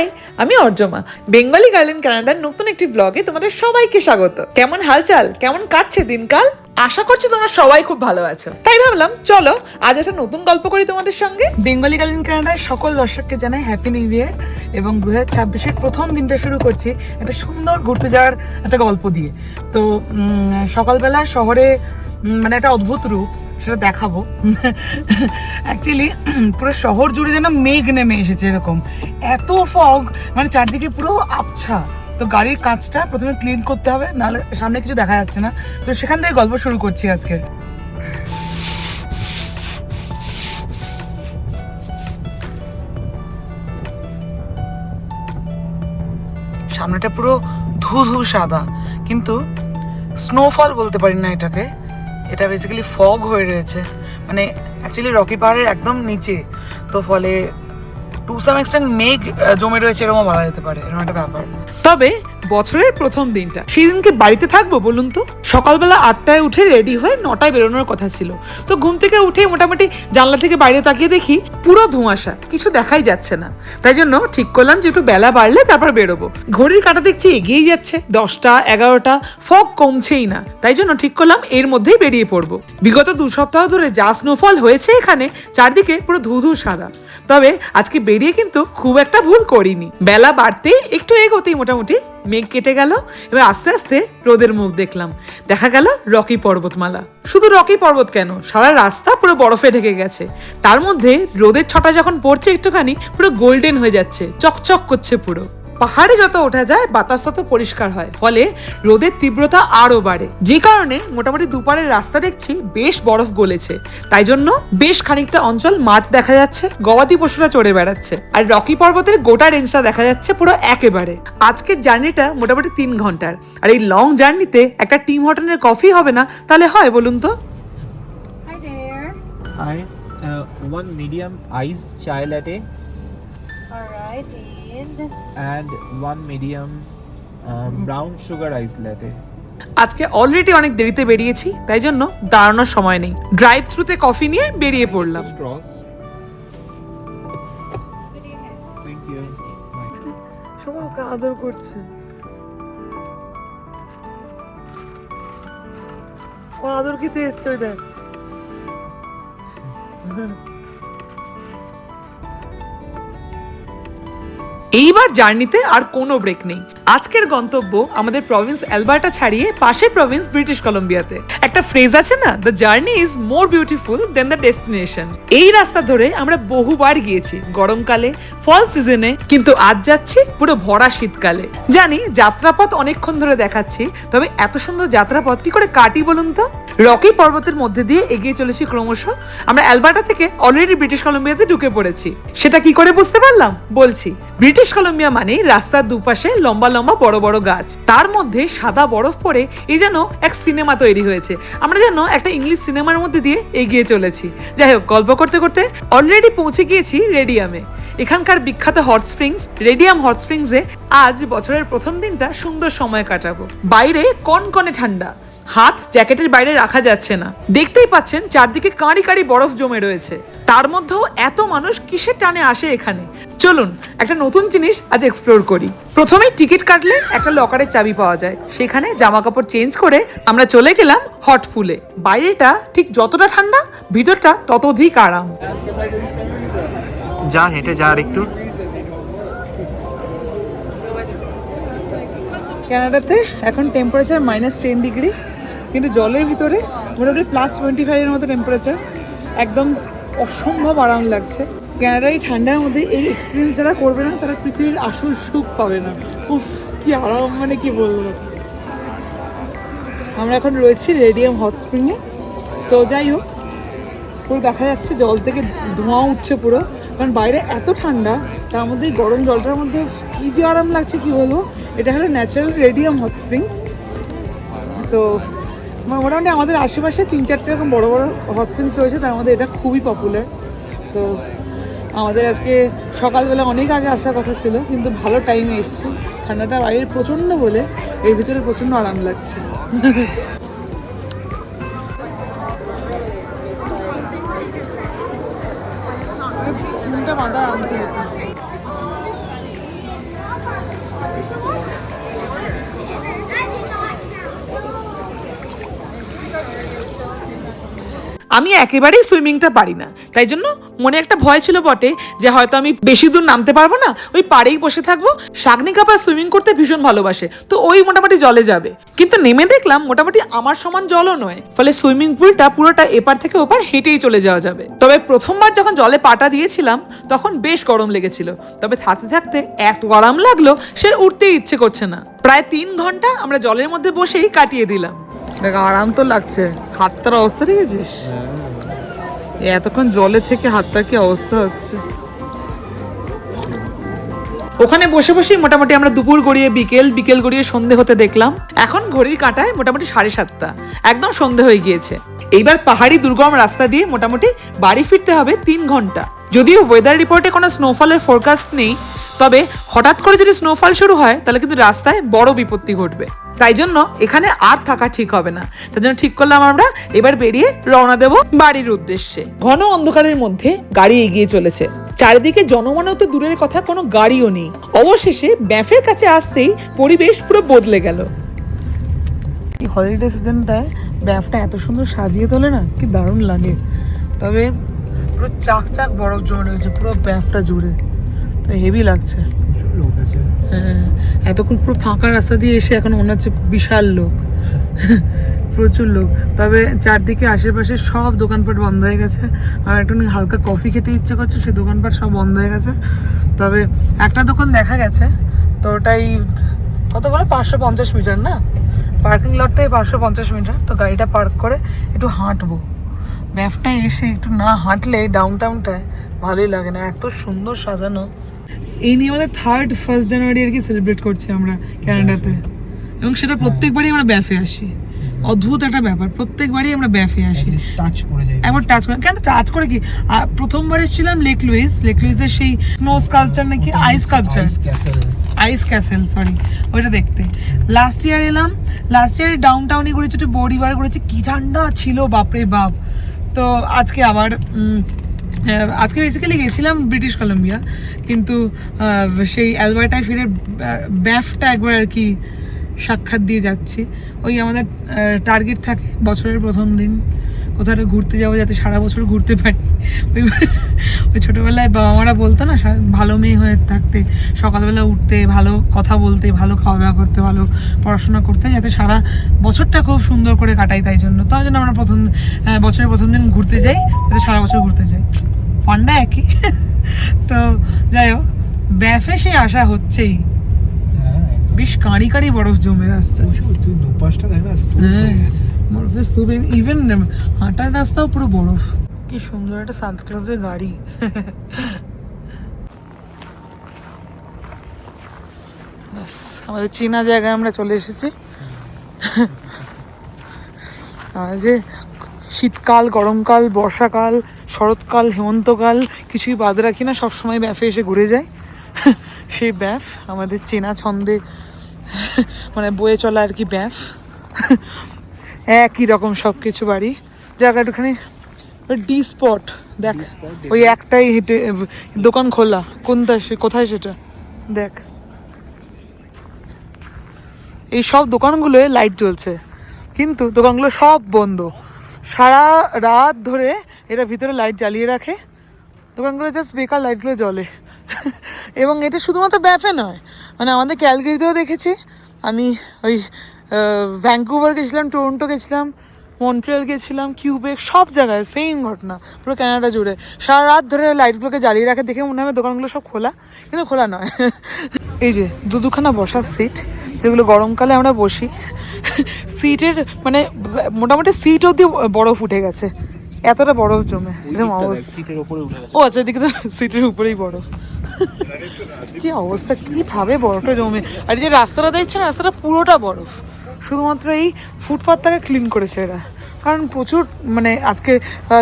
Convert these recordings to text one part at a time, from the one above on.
High, আমি অর্জমা। Bengali গার্লেন কানাডার নতুন একটি ব্লগে তোমাদের সবাইকে স্বাগত। কেমন হালচাল? কেমন কাটছে দিনকাল? আশা করছি তোমরা সবাই খুব ভালো আছো। তাই ভাবলাম, চলো, আজ একটা নতুন গল্প করি তোমাদের সঙ্গে। বেঙ্গলি কালীন কানাডার সকল দর্শককে জানাই হ্যাপি নিউ ইয়ার এবং দু হাজার ছাব্বিশের প্রথম দিনটা শুরু করছি একটা সুন্দর ঘুরতে যাওয়ার একটা গল্প দিয়ে। তো সকালবেলা শহরে মানে একটা অদ্ভুত রূপ, সেটা দেখাবো। অ্যাকচুয়ালি পুরো শহর জুড়ে যেন মেঘ নেমে এসেছে এরকম। এত ফগ মানে চারদিকে পুরো আবছা। তো গাড়ির কাঁচটা প্রথমে ক্লিন করতে হবে, নাহলে সামনে কিছু দেখা যাচ্ছে না। তো সেখান থেকে গল্প শুরু করছি আজকে। সামনেটা পুরো ধু ধু সাদা, কিন্তু স্নোফল বলতে পারি না এটাকে। এটা বেসিক্যালি ফগ হয়ে রয়েছে। মানে অ্যাকচুয়ালি রকি পাহাড়ের একদম নিচে। তো ফলে টু সাম এক্সটেন্ট মেঘ জমে রয়েছে এরকম বলা যেতে পারে। এরকম একটা ব্যাপার। তবে বছরের প্রথম দিনটা। সেদিনকে বাড়িতে থাকব বলুন তো? সকালবেলা আটটায় উঠে রেডি হয়ে নটায় বেরোনোর কথা ছিল। তো ঘুম থেকে উঠে মোটামুটি জানলা থেকে বাইরে তাকিয়ে দেখি পুরো ধোঁয়াশা, কিছু দেখাই যাচ্ছে না। তাই জন্য ঠিক করলাম যে একটু বেলা বাড়লে তারপর বেরোবো। ঘড়ির কাটা দেখছি এগিয়েই যাচ্ছে, দশটা, এগারোটা ফগ কমছেই না। তাই জন্য ঠিক করলাম এর মধ্যেই বেরিয়ে পড়ব। বিগত দু সপ্তাহ ধরে যা স্নোফল হয়েছে এখানে, চারদিকে পুরো ধু ধু সাদা। তবে আজকে বেরিয়ে কিন্তু খুব একটা ভুল করিনি। বেলা বাড়তেই একটু এগোতেই মোটামুটি মেঘ কেটে গেল, এবার আস্তে আস্তে রোদের মুখ দেখলাম। দেখা গেল রকি পর্বতমালা। শুধু রকি পর্বত কেন? সারা রাস্তা পুরো বরফে ঢেকে গেছে। তার মধ্যে রোদের ছটা যখন পড়ছে একটুখানি, পুরো গোল্ডেন হয়ে যাচ্ছে, চকচক করছে পুরো। পাহাড়ে যত ওঠা যায় বাতাস তত পরিষ্কার হয়। ফলে রোদের তীব্রতা আরও বাড়ে। যে কারণে মোটামুটি দুপারের রাস্তা দেখছি বেশ বরফ গলেছে। তাই জন্য বেশ খানিকটা অঞ্চল মাঠ দেখা যাচ্ছে গবাদি পশুরা চড়ে বেড়াচ্ছে। আর রকি পর্বতের গোটা রেঞ্জটা দেখা যাচ্ছে পুরো একেবারে। আজকের জার্নিটা মোটামুটি তিন ঘণ্টার। আর এই লং জার্নিতে একটা টিম হোটেলের কফি হবে না? তাহলে হয় বলুন তো। Hi uh, one medium iced chai latte All right, and and one medium um, brown sugar iced latte. আজকে অলরেডি অনেক দেরিতে বেরিয়েছি তাই জন্য দাঁড়ানোর সময় নেই ড্রাইভ থ্রুতে কফি নিয়ে বেরিয়ে পড়লাম Straws. Thank you. Bye. সবাই ওকে আদর করছে ও আদর খেতে এসছে ওই দেখ এইবার জার্নিতে আর কোনো ব্রেক নেই। আজকের গন্তব্য আমাদের প্রভিন্স অ্যালবার্টা ছাড়িয়ে পাশের প্রভিন্স ব্রিটিশ কলম্বিয়াতে। একটা ফ্রেজ আছে না? The journey is more beautiful than the destination এই রাস্তা ধরে আমরা বহুবার গিয়েছি, গরমকালে ফল সিজনে কিন্তু আজ যাচ্ছি পুরো ভরা শীতকালে। জানি যাত্রাপথ অনেকক্ষণ ধরে দেখাচ্ছি, তবে এত সুন্দর যাত্রাপথ কি করে কাটি বলুন তো? রকি পর্বতের মধ্যে দিয়ে এগিয়ে চলেছি ক্রমশ। আমরা অ্যালবার্টা থেকে অলরেডি ব্রিটিশ কলম্বিয়াতে ঢুকে পড়েছি। সেটা কি করে বুঝতে পারলাম? বলছি, ব্রিটিশ কলম্বিয়া মানে রাস্তার দুপাশে লম্বা লম্বা বড় বড় গাছ। তার মধ্যে সাদা বরফ পড়ে এই যেন এক সিনেমা তৈরি হয়েছে। আমরা যেন একটা ইংলিশ সিনেমার মধ্যে দিয়ে এগিয়ে চলেছি। যাই হোক, গল্প করতে করতে অলরেডি পৌঁছে গিয়েছি রেডিয়ামে। এখানকার বিখ্যাত হট স্প্রিংস, রেডিয়াম হট স্প্রিংসে আজ বছরের প্রথম দিনটা সুন্দর সময় কাটাবো। বাইরে কনকনে ঠান্ডা। হাত জ্যাকেটের বাইরে রাখা যাচ্ছে না। দেখতেই পাচ্ছেন চারদিকে কাঁড়ি কাঁড়ি বরফ জমে রয়েছে। তার মধ্যেও এত মানুষ কিসের টানে আসে এখানে? চলুন একটা নতুন জিনিস আজ এক্সপ্লোর করি। প্রথমে টিকিট কাটলে একটা লকারের চাবি পাওয়া যায়। সেখানে জামা কাপড় চেঞ্জ করে আমরা চলে গেলাম হট পুলে বাইরেটা ঠিক যতটা ঠান্ডা ভিতরটা ততোধিক আরাম। যা হেঁটে যা আর একটু। কানাডাতে এখন টেম্পারেচার মাইনাস টেন ডিগ্রি কিন্তু জলের ভিতরে মোটামুটি প্লাস টোয়েন্টি ফাইভের মতো টেম্পারেচার একদম অসম্ভব আরাম লাগছে। কানাডার এই ঠান্ডার মধ্যে এই এক্সপিরিয়েন্স যারা করবে না, তারা পৃথিবীর আসল সুখ পাবে না। উফ, কি আরাম মানে কি বলব? আমরা এখন রয়েছি রেডিয়াম হট স্প্রিংয়ে তো যাই হোক, পুরো দেখা যাচ্ছে জল থেকে ধোঁয়া উঠছে পুরো। কারণ বাইরে এত ঠান্ডা, তার মধ্যে গরম জলটার মধ্যে কী যে আরাম লাগছে, কি বলব? এটা হলো ন্যাচারাল রেডিয়াম হট স্প্রিংস তো মোটামুটি আমাদের আশেপাশে তিন চারটে এরকম বড় বড় হট রয়েছে, তার মধ্যে এটা খুবই পপুলার তো আমাদের আজকে সকালবেলা অনেক আগে আসার কথা ছিল, কিন্তু ভালো টাইমে এসেছি। ঠান্ডাটা বাইরে প্রচণ্ড বলে, এর ভিতরে প্রচণ্ড আরাম লাগছে। বাঁধা আনতে আমি একেবারেই সুইমিংটা পারি না তাই জন্য মনে একটা ভয় ছিল বটে যে হয়তো আমি বেশি দূর নামতে পারব না, ওই পাড়েই বসে থাকব। শাগনি কাপা সুইমিং করতে ভীষণ ভালোবাসে, তো ওই মোটামুটি জলে যাবে। কিন্তু নেমে দেখলাম মোটামুটি আমার সমান জলও নয়, ফলে সুইমিং পুলটা পুরোটা এপার থেকে ওপার হেঁটেই চলে যাওয়া যাবে। তবে প্রথমবার যখন জলে পাটা দিয়েছিলাম, তখন বেশ গরম লেগেছিল। তবে থাকতে থাকতে এত গরম লাগল, সে উঠতেই ইচ্ছে করছে না। প্রায় তিন ঘণ্টা আমরা জলের মধ্যে বসেই কাটিয়ে দিলাম। দেখ আরাম তো লাগছে। হাতটার অবস্থা দেখেছিস? এই এতক্ষণ জলে থেকে হাতটার কি অবস্থা হচ্ছে? ওখানে বসে বসেই মোটামুটি আমরা দুপুর গড়িয়ে বিকেল বিকেল গড়িয়ে সন্ধে হতে দেখলাম। এখন ঘড়ির কাঁটায় মোটামুটি সাড়ে সাতটা। একদম সন্ধে হয়ে গিয়েছে। এইবার পাহাড়ি দুর্গম রাস্তা দিয়ে মোটামুটি বাড়ি ফিরতে হবে তিন ঘণ্টা। যদিও ওয়েদার রিপোর্টে কোনো স্নোফলের ফোরকাস্ট নেই তবে হঠাৎ করে যদি স্নোফল শুরু হয় তাহলে কিন্তু রাস্তায় বড় বিপত্তি ঘটবে। তাই জন্য এখানে আর থাকা ঠিক হবে না। তার জন্য ঠিক করলাম আমরা, এবার বেরিয়ে রওনা দেব বাড়ির উদ্দেশ্যে। ঘন অন্ধকারের মধ্যে গাড়ি এগিয়ে চলেছে। চারিদিকে জনমানব তো দূরের কথা কোনো গাড়িও নেই। অবশেষে ব্যাফের কাছে আসতেই পরিবেশ পুরো বদলে গেল। এই হলিডে সিজনটায় ব্যাফটা এত সুন্দর সাজিয়ে তোলে না, কি দারুণ লাগে। তবে পুরো চাক চাক বরফ জমে রয়েছে, পুরো ব্যাফটা জুড়ে। তো হেভি লাগছে। লোক আছে হ্যাঁ এতক্ষণ পুরো ফাঁকা রাস্তা দিয়ে এসে এখন মনে হচ্ছে বিশাল লোক। প্রচুর লোক। তবে চারদিকে আশেপাশে সব দোকানপাট বন্ধ হয়ে গেছে। আর একটু হালকা কফি খেতে ইচ্ছে করছে সে দোকানপাট সব বন্ধ হয়ে গেছে। তবে একটা দোকান দেখা গেছে, তো ওটাই কত বলে? পাঁচশো পঞ্চাশ মিটার না? পার্কিং লট থেকে পাঁচশো পঞ্চাশ মিটার। তো গাড়িটা পার্ক করে একটু হাঁটবো। ম্যাপটা এসে একটু না হাঁটলে ডাউন টাউনটায় ভালোই লাগে না। এত সুন্দর সাজানো। এই নিয়ে আমাদের থার্ড ফার্স্ট জানুয়ারি আর কি সেলিব্রেট করছি আমরা ক্যানাডাতে এবং সেটা প্রত্যেকবারই আমরা ব্যাফে আসি। অদ্ভুত একটা ব্যাপার প্রত্যেকবারই আমরা ব্যাফে আসি। টাচ করে যাই। একবার টাচ করে কেন টাচ করে কি? প্রথমবার এসেছিলাম লেক লুইস লেক লুইসের সেই স্নো স্কাল্পচার নাকি ice sculpture ice castle sorry ওইটা দেখতে। লাস্ট ইয়ার এলাম লাস্ট ইয়ার ডাউন টাউনে ঘুরেছি একটু বডিবার ঘুরেছি কি ঠান্ডা ছিল বাপরে বাপ। তো আজকে আবার আজকে বেসিক্যালি গেছিলাম ব্রিটিশ কলম্বিয়া কিন্তু সেই অ্যালবার্টায় ফিরে ব্যাফটা একবার আর কি সাক্ষাৎ দিয়ে যাচ্ছি। ওই আমাদের টার্গেট থাকে বছরের প্রথম দিন। কোথাও ঘুরতে যাব যাতে সারা বছর ঘুরতে পারি। ওই ওই ছোটোবেলায় বাবা মারা বলতো না ভালো মেয়ে হয়ে থাকতে, সকালবেলা উঠতে, ভালো কথা বলতে, ভালো খাওয়া দাওয়া করতে, ভালো পড়াশোনা করতে, যাতে সারা বছরটা খুব সুন্দর করে কাটাই তাই জন্য। তাই জন্য আমরা প্রথম বছরের প্রথম দিন ঘুরতে যাই, যাতে সারা বছর ঘুরতে যাই। ফান্ডা একই তো যাই হোক ব্যাফে সে আশা হচ্ছেই। হ্যাঁ বেশ কাঁড়ি কাঁড়ি বরফ জমে প্রচুর তুই দুপাশটা দেখ না হ্যাঁ। হয়ে বরফের স্তূপ ইভেন হাঁটার রাস্তাও পুরো বরফ। কি সুন্দর একটা সান্তা ক্লাসের গাড়ি। আমাদের চেনা জায়গায় আমরা চলে এসেছি। আর যে শীতকাল গরমকাল বর্ষাকাল শরৎকাল হেমন্তকাল কিছুই বাদ রাখি না সবসময় ব্যাফে এসে ঘুরে যায় সেই ব্যাফ আমাদের চেনা ছন্দে মানে বয়ে চলা আর কি ব্যাফ। একই রকম সব কিছু বাড়ি। জায়গা একটুখানি ডি স্পট দেখ ওই একটাই হেঁটে দোকান খোলা কোনটা সে কোথায় সেটা? দেখ। এই সব দোকানগুলোয় লাইট জ্বলছে কিন্তু দোকানগুলো সব বন্ধ। সারা রাত ধরে এটা ভিতরে লাইট জ্বালিয়ে রাখে। দোকানগুলো জাস্ট বেকার লাইটগুলো জ্বলে। এবং এটা শুধুমাত্র ব্যাফে নয় মানে আমাদের ক্যালগিরিতেও দেখেছি। আমি ওই ভ্যাঙ্কুভার গেছিলাম টরন্টো গেছিলাম। মন্ট্রিয়াল গেছিলাম কিউবেক সব জায়গায় সেম ঘটনা পুরো কানাডা জুড়ে। সারা রাত ধরে লাইটগুলোকে জ্বালিয়ে রাখে দেখে মনে হয় দোকানগুলো সব খোলা কিন্তু খোলা নয়। এই যে দু দুখানা বসার সিট যেগুলো গরমকালে আমরা বসি সিটের মানে মোটামুটি সিট অবধি বরফ উঠে গেছে। এতটা বরফ জমে এরকম অবস্থা। ও আচ্ছা এদিকে তো সিটের উপরেই বরফ। কি অবস্থা কীভাবে বরফটা জমে। আর যে রাস্তাটা দেখছেন রাস্তাটা পুরোটা বরফ। শুধুমাত্র এই ফুটপাথটাকে ক্লিন করেছে এরা। কারণ প্রচুর মানে আজকে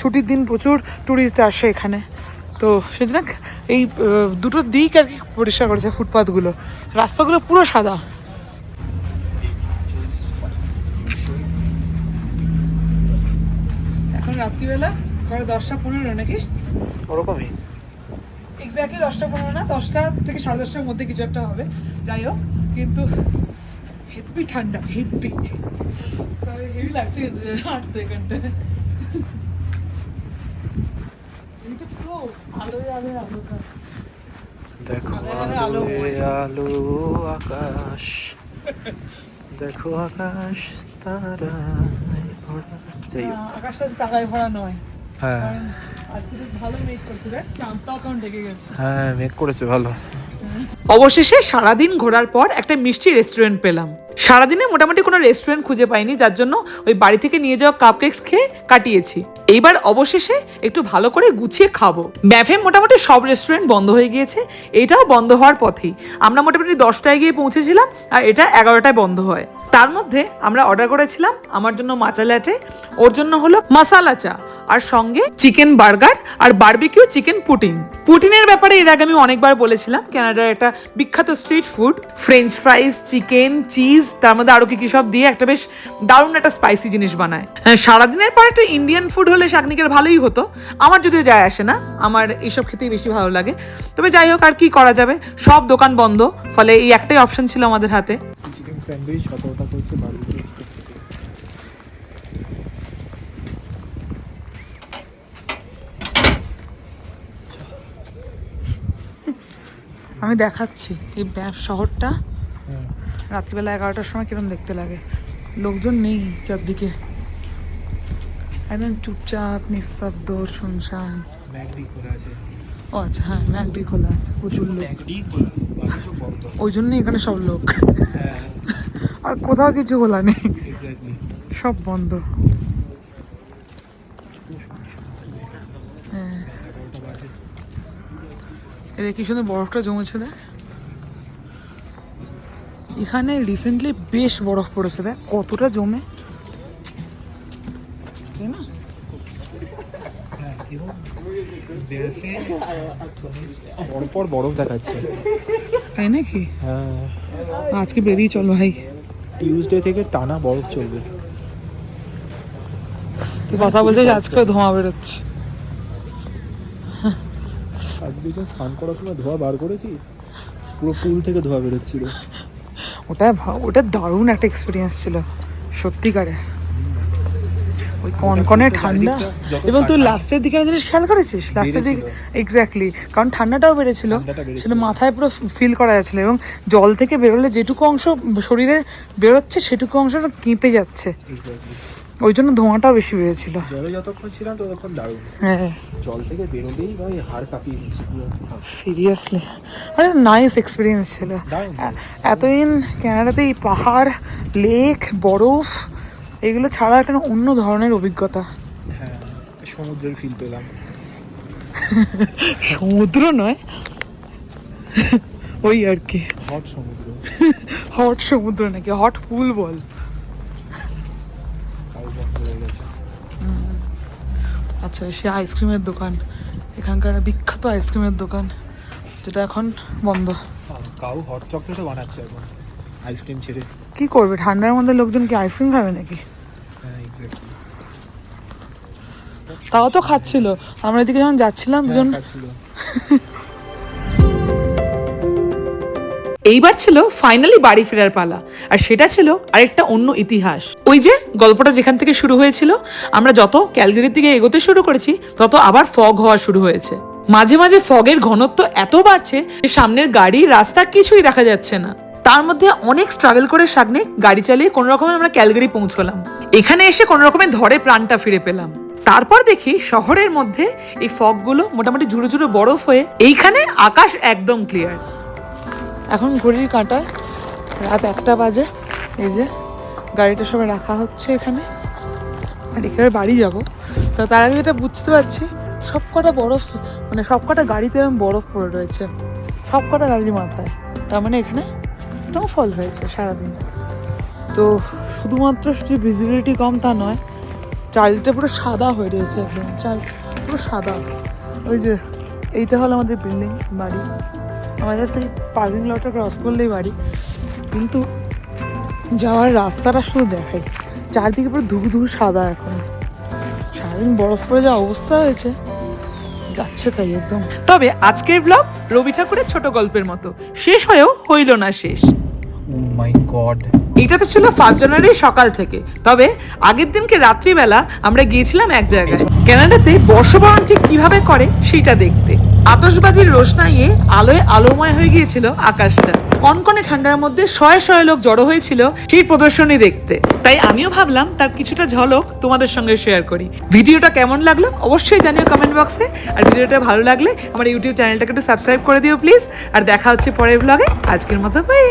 ছুটির দিন প্রচুর ট্যুরিস্ট আসে এখানে। তো সেজন্য এই দুটো দিক আর কি পরিষ্কার করেছে ফুটপাথগুলো রাস্তাগুলো পুরো সাদা। এখন রাত্রিবেলা করে দশটা পনেরো নাকি? ওরকমই। এক্স্যাক্টলি দশটা পনেরো না দশটা থেকে সাড়ে দশটার মধ্যে কিছু একটা হবে। যাই হোক কিন্তু হেভি ঠান্ডা হেভি হেভি লাগছে কিন্তু হাঁটতে। দেখো আলো আলো আকাশ দেখো আকাশ তারায় ভরা যাই আকাশটা টাকায় ভরা নয় হ্যাঁ আজকে তো ভালো মেঘ করছে দেখ চাঁদটাও কেমন ঢেকে গেছে হ্যাঁ মেক করেছে ভালো অবশেষে সারাদিন ঘোরার পর একটা মিষ্টি রেস্টুরেন্ট পেলাম। সারাদিনে মোটামুটি কোনো রেস্টুরেন্ট খুঁজে পাইনি, যার জন্য ওই বাড়ি থেকে নিয়ে যাওয়া কাপ কাপকেক্স খেয়ে কাটিয়েছি। এইবার অবশেষে একটু ভালো করে গুছিয়ে খাব। ব্যাফে মোটামুটি সব রেস্টুরেন্ট বন্ধ হয়ে গিয়েছে, এটাও বন্ধ হওয়ার পথেই। আমরা মোটামুটি দশটায় গিয়ে পৌঁছেছিলাম আর এটা এগারোটায় বন্ধ হয়। তার মধ্যে আমরা অর্ডার করেছিলাম আমার জন্য মাচা ল্যাটে ওর জন্য হলো মাসালা চা, আর সঙ্গে চিকেন বার্গার আর বারবিকিউ চিকেন পুটিন পুটিনের ব্যাপারে এর আগে আমি অনেকবার বলেছিলাম কানাডার একটা বিখ্যাত street food French fries chicken cheese তার মধ্যে আরও কি কি সব দিয়ে একটা বেশ দারুণ একটা স্পাইসি জিনিস বানায়। হ্যাঁ, সারাদিনের পর একটা ইন্ডিয়ান ফুড হলে শাকনিকের ভালোই হতো। আমার যদিও যায় আসে না আমার এইসব খেতেই বেশি ভালো লাগে। তবে যাই হোক আর কি করা যাবে? সব দোকান বন্ধ ফলে এই একটাই অপশন ছিল আমাদের হাতে। চিকেন স্যান্ডউইচ সততা করছে বারবিকিউ আমি দেখাচ্ছি এই ব্যাপ শহরটা। রাত্রিবেলা এগারোটার সময় কিরম দেখতে লাগে? লোকজন নেই চারদিকে। একদম চুপচাপ নিস্তব্ধ শুনশান। ও আচ্ছা হ্যাঁ ম্যাকডি খোলা আছে প্রচুর লোক। ওই জন্যই এখানে সব লোক। হ্যাঁ। আর কোথাও কিছু খোলা নেই। সব বন্ধ। হ্যাঁ। এটা কি সুন্দর বরফটা জমেছে দেখ। এখানে রিসেন্টলি বেশ বরফ পড়েছে দেখ কতটা জমে। তাই না? পরপর বরফ দেখাচ্ছে। তাই নাকি? হ্যাঁ। আজকে বেরিয়ে চলো ভাই। টিউসডে থেকে টানা বরফ চলবে। তুই কথা বলছিস আজকেও ধোঁয়া বেরোচ্ছে। আজকে স্নান করার সময় ধোয়া বার করেছি? পুরো পুল থেকে ধোয়া বেরোচ্ছিল। ওটা ওটা দারুণ একটা এক্সপিরিয়েন্স ছিল সত্যিকারে। ওই কনকনে ঠান্ডা। এবং তুই লাস্টের দিকে জিনিস খেয়াল করেছিস? লাস্টের দিকে এক্স্যাক্টলি কারণ ঠান্ডাটাও বেড়েছিল। সেটা মাথায় পুরো ফিল করা যাচ্ছিল এবং জল থেকে বেরোলে যেটুকু অংশ শরীরে বেরোচ্ছে সেটুকু অংশ কেঁপে যাচ্ছে। ওই জন্য ধোঁয়াটাও বেশি বেড়েছিল। জলে যতক্ষণ ছিলাম ততক্ষণ দারুণ। হ্যাঁ। জল থেকে বেরোলেই ভাই হাড় কাঁপিয়ে দিচ্ছি সিরিয়াসলি আরে নাইস এক্সপিরিয়েন্স ছিল। এতদিন ক্যানাডাতে এই পাহাড় লেক বরফ এগুলো ছাড়া একটা অন্য ধরনের অভিজ্ঞতা। হ্যাঁ সমুদ্রের ফিল পেলাম। সমুদ্র নয়। ওই আর কি। হট সমুদ্র। হট সমুদ্র নাকি? হট পুল বল কাউ বন্ধ হয়ে গেছে আচ্ছা সে আইসক্রিমের দোকান। এখানকার বিখ্যাত আইসক্রিমের দোকান যেটা এখন বন্ধ। হ্যাঁ, কাউ হট চকলেটও বানাচ্ছে এখন আইসক্রিম ছেড়ে। কি করবে ঠান্ডার মধ্যে লোকজন কি আইসক্রিম খাবে নাকি? হ্যাঁ তাও তো খাচ্ছিল। আমরা এদিকে যখন যাচ্ছিলাম দুজন ছিল এইবার ছিল ফাইনালি বাড়ি ফেরার পালা, আর সেটা ছিল আরেকটা অন্য ইতিহাস। ওই যে গল্পটা যেখান থেকে শুরু হয়েছিল, আমরা যত ক্যালগেরির দিকে এগোতে শুরু করেছি, তত আবার ফগ হওয়া শুরু হয়েছে। মাঝে মাঝে ফগের ঘনত্ব এত বাড়ছে যে সামনের গাড়ি, রাস্তা কিছুই দেখা যাচ্ছে না। তার মধ্যে অনেক স্ট্রাগল করে সাগনে গাড়ি চালিয়ে কোনো রকমে আমরা ক্যালগেরি পৌঁছলাম। এখানে এসে কোনো রকমে ধরে প্রাণটা ফিরে পেলাম। তারপর দেখি শহরের মধ্যে এই ফগগুলো মোটামুটি ঝুড়ো ঝুড়ো বরফ হয়ে এইখানে আকাশ একদম ক্লিয়ার এখন ঘড়ির কাঁটায় রাত একটা বাজে, এই যে গাড়িটা সবাই রাখা হচ্ছে এখানে। আর এখানে বাড়ি যাব। তো তার আগে যেটা বুঝতে পারছি সব কটা বরফ মানে সব কটা গাড়িতে এরকম বরফ পড়ে রয়েছে। সব কটা গাড়ির মাথায়। তার মানে এখানে স্নোফল হয়েছে সারাদিন। তো শুধুমাত্র শুধু ভিজিবিলিটি কম তা নয়, চারিদিকটা পুরো সাদা হয়ে রয়েছে একদম। চাল পুরো সাদা। ওই যে এইটা হলো আমাদের বিল্ডিং বাড়ি। আমাদের সেই পার্কিং লটটা ক্রস করলেই বাড়ি। কিন্তু যাওয়ার রাস্তাটা শুধু দেখাই। চারদিকে পুরো ধু ধু সাদা এখন। সারাদিন বরফ পড়ে যা অবস্থা হয়েছে। যাচ্ছে তাই একদম। তবে আজকের ব্লগ রবি ঠাকুরের ছোট গল্পের মতো। শেষ হয়েও হইল না শেষ। My god. এইটা তো ছিল ফার্স্ট জানুয়ারি সকাল থেকে। তবে আগের দিনকে রাত্রিবেলা আমরা গিয়েছিলাম এক জায়গায়। কানাডাতে বর্ষবরণ ঠিক কীভাবে করে সেইটা দেখতে। আতশবাজির রোশনাইয়ে আলোয় আলোময় হয়ে গিয়েছিল আকাশটা। কনকনে ঠান্ডার মধ্যে শয়ে শয়ে লোক জড়ো হয়েছিল সেই প্রদর্শনী দেখতে। তাই আমিও ভাবলাম তার কিছুটা ঝলক তোমাদের সঙ্গে শেয়ার করি। ভিডিওটা কেমন লাগল অবশ্যই জানিও কমেন্ট বক্সে আর ভিডিওটা ভালো লাগলে আমার ইউটিউব চ্যানেলটাকে একটু সাবস্ক্রাইব করে দিও প্লিজ আর দেখা হচ্ছে পরের ব্লগে আজকের মতো বাই